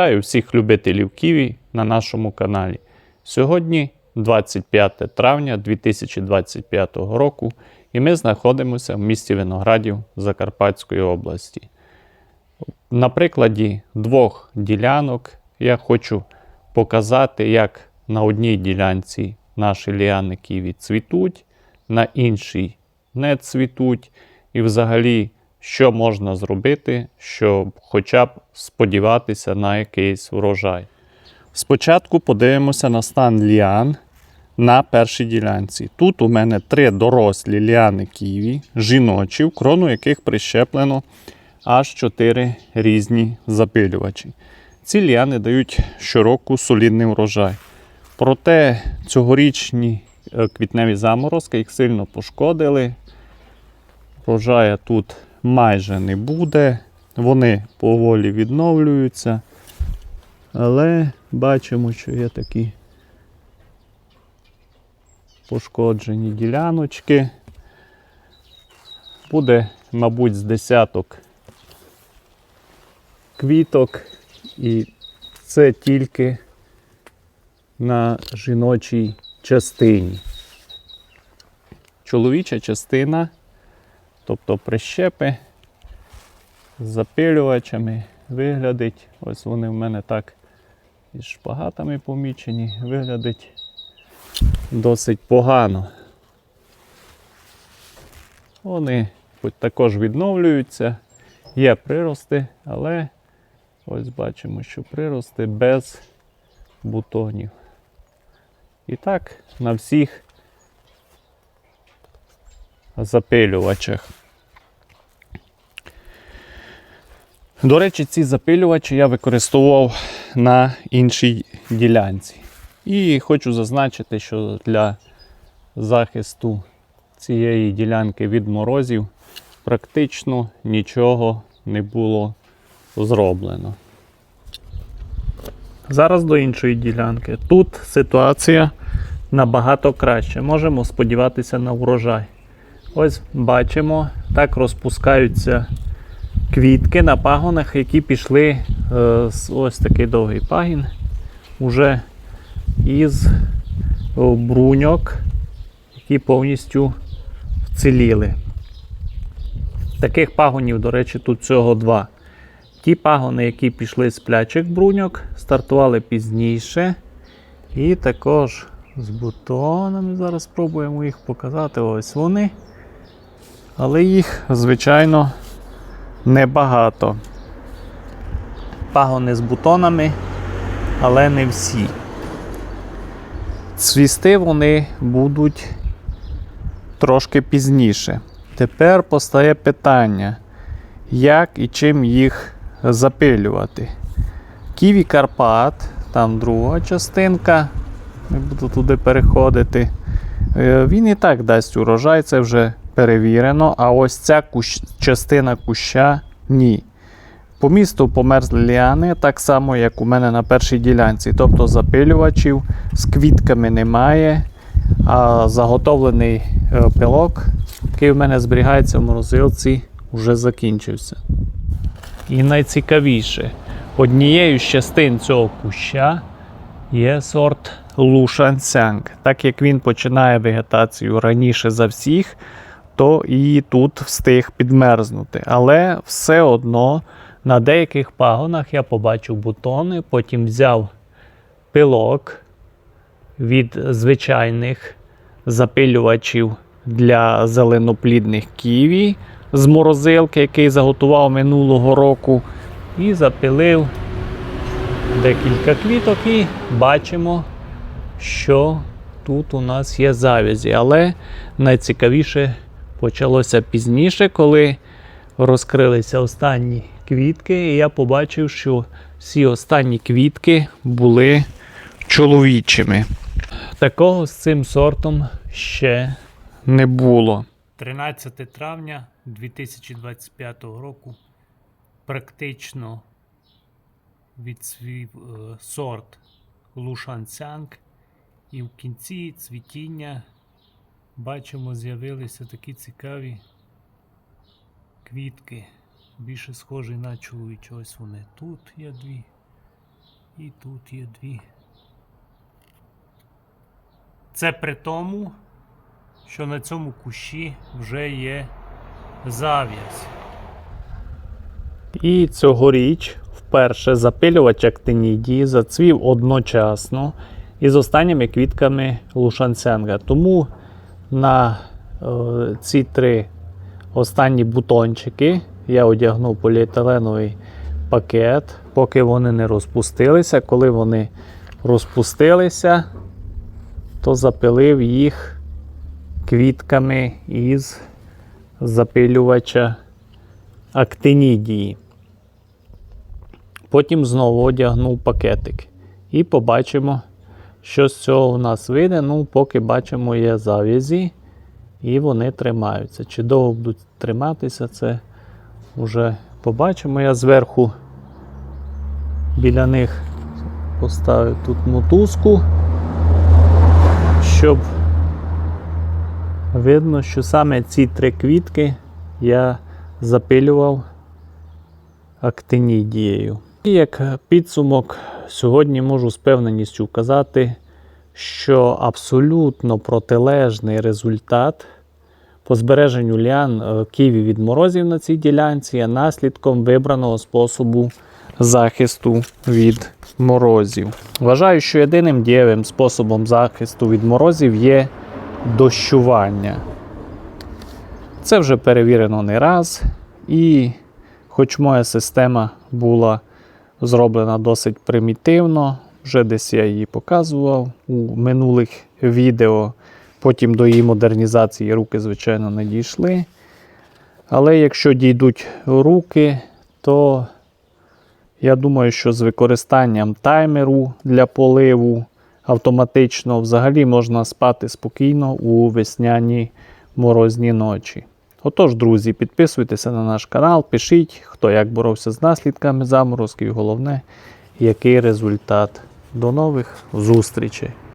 Вітаю всіх любителів Ківі на нашому каналі. Сьогодні 25 травня 2025 року, і ми знаходимося в місті Виноградів Закарпатської області. На прикладі двох ділянок я хочу показати, як на одній ділянці наші ліани ківі цвітуть, на іншій не цвітуть, і взагалі, що можна зробити, щоб хоча б сподіватися на якийсь врожай. Спочатку подивимося на стан ліан на першій ділянці. Тут у мене три дорослі ліани ківі, жіночі, в крону яких прищеплено аж чотири різні запилювачі. Ці ліани дають щороку солідний врожай. Проте цьогорічні е, квітневі заморозки їх сильно пошкодили. Врожая тут майже не буде. Вони поволі відновлюються. Але бачимо, що є такі пошкоджені діляночки. Буде, мабуть, з десяток квіток, і це тільки на жіночій частині. Чоловіча частина, тобто прищепи з запилювачами, виглядить, ось вони в мене так із шпагатами помічені, виглядить досить погано. Вони також відновлюються, є прирости, але ось бачимо, що прирости без бутонів. І так на всіх запилювачах. До речі, ці запилювачі я використовував на іншій ділянці. І хочу зазначити, що для захисту цієї ділянки від морозів практично нічого не було зроблено. Зараз до іншої ділянки. Тут ситуація набагато краще. Можемо сподіватися на врожай. Ось бачимо, так розпускаються квітки на пагонах, які пішли е, з ось такий довгий пагін. Уже із бруньок, які повністю вціліли. Таких пагонів, до речі, тут всього два. Ті пагони, які пішли з плячих бруньок, стартували пізніше. І також з бутонами. Зараз спробуємо їх показати. Ось вони. Але їх, звичайно, небагато. Пагони з бутонами, але не всі. Цвісти вони будуть трошки пізніше. Тепер постає питання, як і чим їх запилювати. Ківі Карпат, там друга частинка, не буду туди переходити. Е, Він і так дасть урожай, це вже перевірено. А ось ця кущ... частина куща ні. По місту померзли ліани, так само, як у мене на першій ділянці. Тобто запилювачів з квітками немає, а заготовлений е, пилок, який в мене зберігається в морозилці, вже закінчився. І найцікавіше, однією з частин цього куща є сорт Лушансянг. Так як він починає вегетацію раніше за всіх, то і тут встиг підмерзнути. Але все одно на деяких пагонах я побачив бутони, потім взяв пилок від звичайних запилювачів для зеленоплідних ківі з морозилки, який заготував минулого року, і запилив декілька квіток, і бачимо, що тут у нас є завязі. Але найцікавіше почалося пізніше, коли розкрилися останні квітки, і я побачив, що всі останні квітки були чоловічими. Такого з цим сортом ще не було. 13 травня 2025 року практично відцвів е, сорт Лушансянг, і в кінці цвітіння бачимо, з'явилися такі цікаві квітки, більше схожі на чоловічі. Ось вони тут є дві. І тут є дві. Це при тому, що на цьому кущі вже є зав'яз. І цьогоріч вперше запилювач актинідії зацвів одночасно із останніми квітками лушанценга. Тому на е, ці три останні бутончики я одягнув поліетиленовий пакет, поки вони не розпустилися. Коли вони розпустилися, то запилив їх квітками із запилювача актинідії. Потім знову одягнув пакетик. І побачимо, що з цього у нас вийде. Ну, поки бачимо, є зав'язі, і вони тримаються. Чи довго будуть триматися, це вже побачимо. Я зверху біля них поставив тут мотузку, щоб видно, що саме ці три квітки я запилював актинідією. І як підсумок, сьогодні можу з певненістю вказати, що абсолютно протилежний результат по збереженню ліан е, ківі від морозів на цій ділянці є наслідком вибраного способу захисту від морозів. Вважаю, що єдиним дієвим способом захисту від морозів є дощування. Це вже перевірено не раз. І хоч моя система була зроблена досить примітивно, вже десь я її показував у минулих відео. Потім до її модернізації руки, звичайно, не дійшли. Але якщо дійдуть руки, то я думаю, що з використанням таймеру для поливу автоматично взагалі можна спати спокійно у весняні морозні ночі. Отож, друзі, підписуйтеся на наш канал, пишіть, хто як боровся з наслідками заморозків, і головне, який результат. До нових зустрічей!